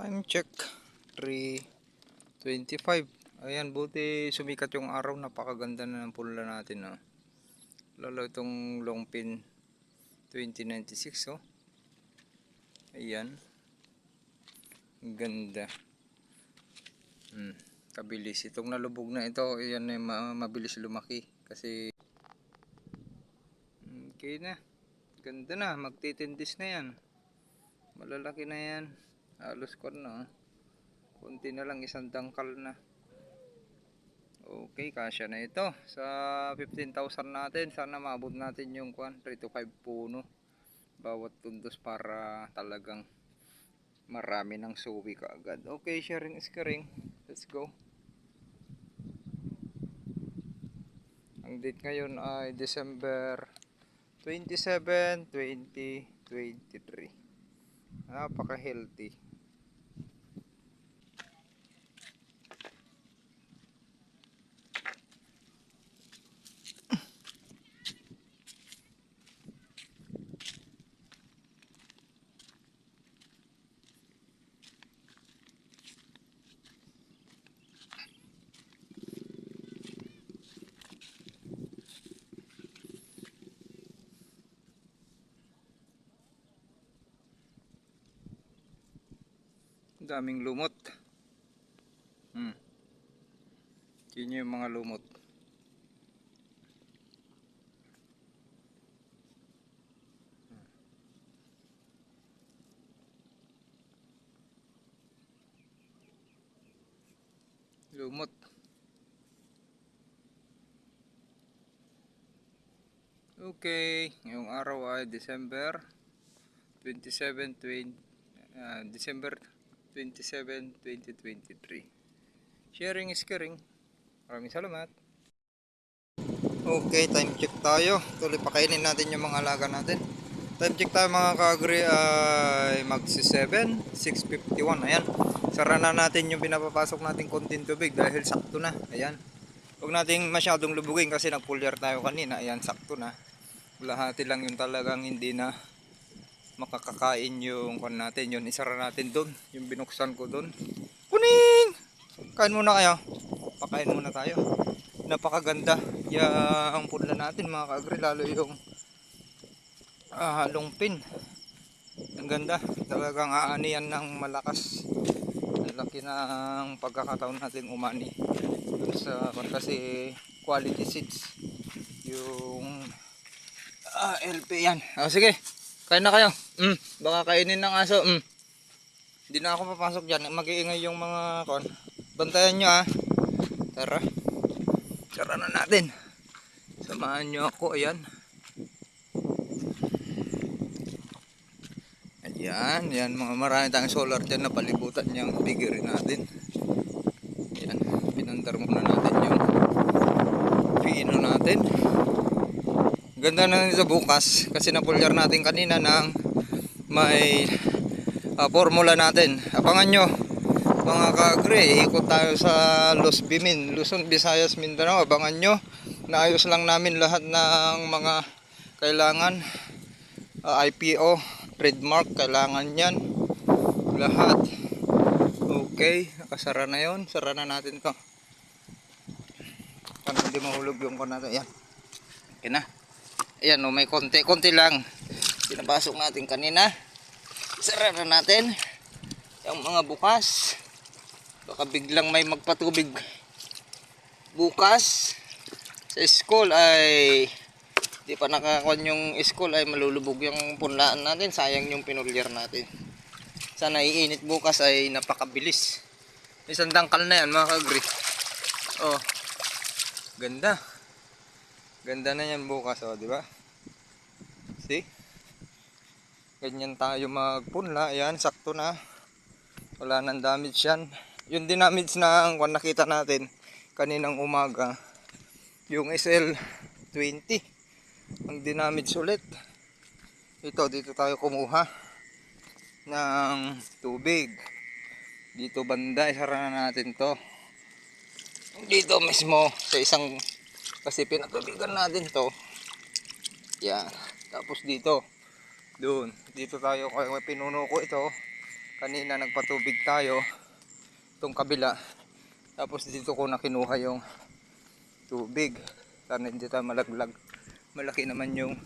Time check. 3.25. Ayan, buti sumikat yung araw. Napakaganda na ng pula natin. Oh. Lalo itong long pin 2096. Oh. Ayan. Ganda. Hmm. Kabilis. Itong nalubog na ito, ayan ma- mabilis lumaki. Kasi Okay na. Ganda na. Magtitindis na yan. Malalaki na yan. Halos ko na. oh. Kunti na lang isang dangkal na. Okay, kasya na ito. Sa 15,000 natin, sana maabot natin yung kwan, 3 to 5 puno. Bawat tundos para talagang marami ng suwi kaagad. Okay, sharing is caring. Let's go. Ang date ngayon ay December 27, 2023. Napaka-healthy. Ang daming lumot. Hmm. Yun mga lumot. Lumot. Okay, ngayong araw ay December 27, 20, ah, December 27, 2023. Sharing is caring. Maraming salamat. Okay, time check tayo. Tuloy pakainin natin yung mga alaga natin. Time check tayo mga kagri ay magsi 7, 6.51. Ayan. Sara na natin yung pinapapasok natin konting tubig dahil sakto na. Ayan. Huwag nating masyadong lubugin kasi nagpulyar tayo kanina. Ayan, sakto na. Lahati lang yung talagang hindi na makakakain yung kan natin yun isara natin doon yung binuksan ko doon kuning! Kain muna kayo. Pakain muna tayo. Napakaganda. Yung pula natin mga kaagri lalo yung ah, halong pin ang ganda. Talagang aanihan ng malakas. Ang laki ng pagkakataon natin umani sa kasi quality seeds. Yung ah, LP yan. Oh, sige Kain na kayo. Mm, baka kainin ng aso. Mm. Hindi na ako papasok diyan. Mag-iingay yung mga kon. Bantayan nyo ah. Tara. Tara na natin. Samahan nyo ako. Ayan. Ayan. Ayan. Mga marami tayong solar dyan na palibutan yung bigirin natin. Ayan. Pinandar muna natin yung pino natin. Ganda na nito bukas kasi napulyar natin kanina ng may ah, formula natin. Abangan nyo mga kagre, ikot tayo sa Los Bimin, Luzon, Visayas, Mindanao. Abangan nyo. Naayos lang namin lahat ng mga kailangan. Ah, IPO, trademark, kailangan yan. Lahat. Okay, nakasara na yon Sara na natin to. Para hindi mahulog yung kon natin. Yan. Okay na. Ayan, oh, may konti, konti lang. Pinapasok natin kanina. Sara na natin. Yung mga bukas. Baka biglang may magpatubig bukas. Sa school ay di pa nakakuan yung school ay malulubog yung punlaan natin. Sayang yung pinulyar natin. Sana iinit bukas ay napakabilis. Isang dangkal na yan mga kagri. Oh. Ganda. Ganda na yan bukas, oh, di ba? See? Ganyan tayo magpunla. Ayan, sakto na. Wala nang damage yan. Yung dinamage na kung nakita natin kaninang umaga, yung SL20, ang dinamage ulit. Ito, dito tayo kumuha ng tubig. Dito banda, isara na natin to. Dito mismo, sa isang kasi pinatubigan natin to yan tapos dito doon dito tayo kaya pinuno ko ito Kanina nagpatubig tayo. Itong kabila. Tapos dito ko na kinuha yung tubig. Sana hindi tayo malaglag. Malaki naman yung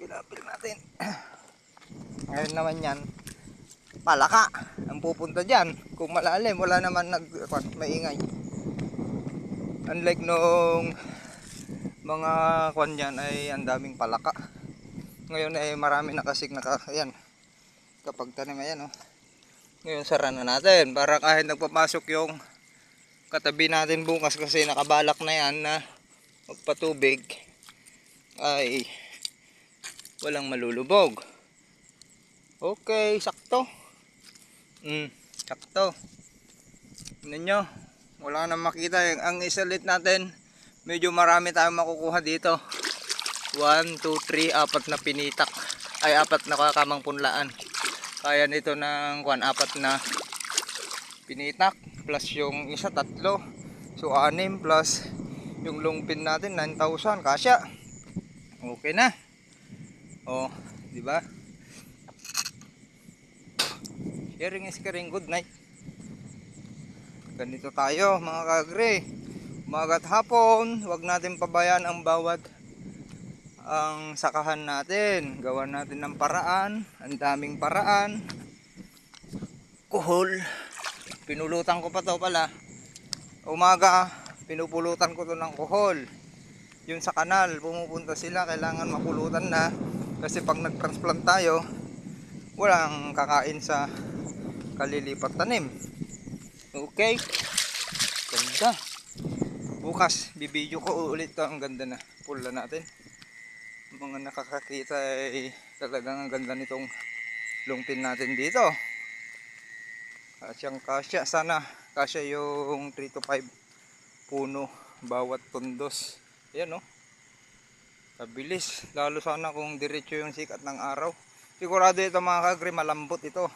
pinapil natin. Ngayon naman yan. Palaka. Ang pupunta dyan. Kung malalim, wala naman nag, maingay. Unlike nung mga kwan dyan ay ang daming palaka. Ngayon ay marami na kasing naka, ayan, kapag tanim ayan oh. Ngayon sara na natin para kahit nagpapasok yung katabi natin bukas kasi nakabalak na yan na magpatubig ay walang malulubog. Okay, sakto. Mm, sakto. Tignan nyo, wala na makita. Ang isalit natin, medyo marami tayong makukuha dito. 1, 2, 3, apat na pinitak. Ay, apat na kakamang punlaan. Kaya nito ng kwan, apat na pinitak. Plus yung isa, tatlo. So, anim plus yung lungpin natin, 9,000. Kasya. Okay na. Oh, di ba? Sharing is caring. Good night. Ganito tayo mga kagre. Umagat hapon, wag natin pabayaan ang bawat ang sakahan natin. Gawan natin ng paraan, ang daming paraan. Kuhol. Pinulutan ko pa to pala. Umaga, pinupulutan ko to ng kuhol. Yung sa kanal, pumupunta sila, kailangan mapulutan na. Kasi pag nag-transplant tayo, walang kakain sa kalilipat tanim. Okay. Ganda. Bukas, bibidyo ko ulit to. Ang ganda na. Pula natin. Mga nakakakita ay talagang ang ganda nitong lungpin natin dito. Kasyang kasya. Sana kasya yung 3 to 5 puno bawat tundos. Ayan no. Kabilis. Lalo sana kung diretso yung sikat ng araw. Sigurado ito mga kagre malambot ito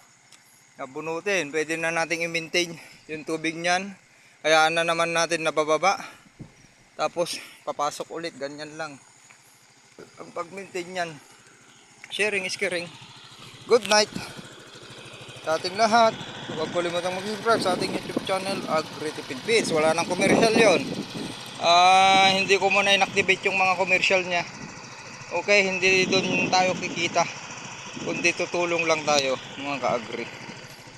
nabunutin. Pwede na nating i-maintain yung tubig niyan. Hayaan na naman natin na bababa. Tapos papasok ulit. Ganyan lang. Ang pag-maintain niyan. Sharing is caring. Good night. Sa ating lahat. Huwag kalimutang mag-subscribe sa ating YouTube channel Agritipid Feeds. Wala nang commercial yon. Ah, hindi ko muna inactivate yung mga commercial niya. Okay, hindi doon tayo kikita. Kundi tutulong lang tayo mga ka-agri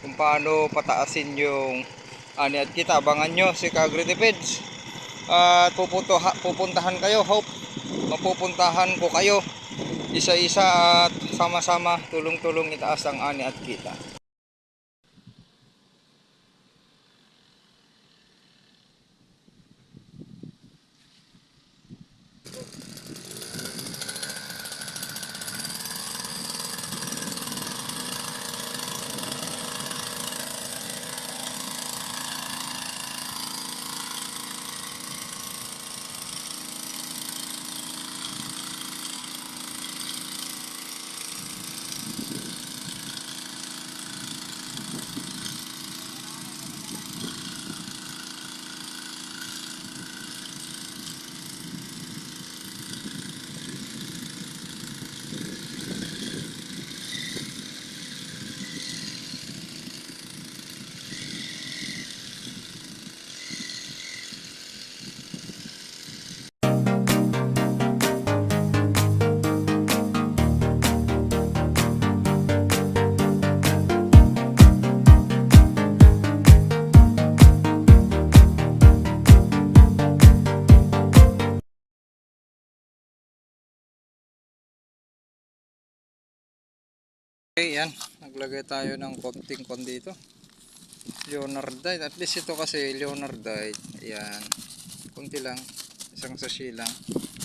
kung paano pataasin yung ani at kita abangan nyo si Kagritipids at pupunto, pupuntahan kayo hope mapupuntahan ko kayo isa-isa at sama-sama tulong-tulong itaas ang ani at kita Okay, yan. Naglagay tayo ng konting kon dito. Leonardite. At least ito kasi Leonardite. Ayan. Kunti lang. Isang sachet lang.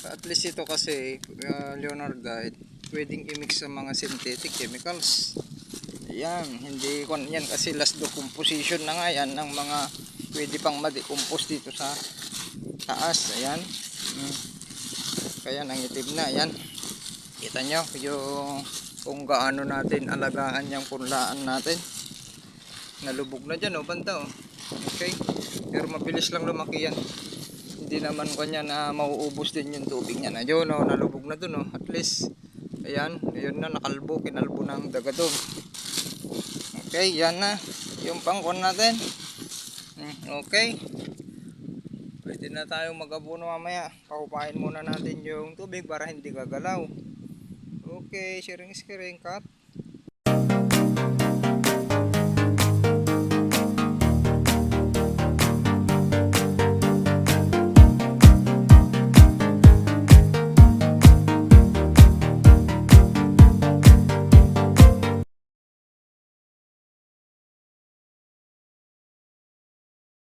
At least ito kasi uh, Leonardite. Pwedeng i-mix sa mga synthetic chemicals. Ayan. Hindi kon yan kasi last decomposition na nga yan ng mga pwede pang ma-decompose dito sa taas. Ayan. Hmm. Kaya nangitim na. Ayan. Kita nyo yung kung gaano natin alagaan yung punlaan natin nalubog na dyan oh banda oh okay pero mabilis lang lumaki yan hindi naman kanya na mauubos din yung tubig niya na yun oh nalubog na dun oh at least ayan yun na nakalbo kinalbo ng daga doon okay yan na. Yung pangkon natin. Hmm, Okay. Pwede na tayo mag-abono mamaya. Pakupain muna natin yung tubig para hindi gagalaw. Okay, sharing screen cut.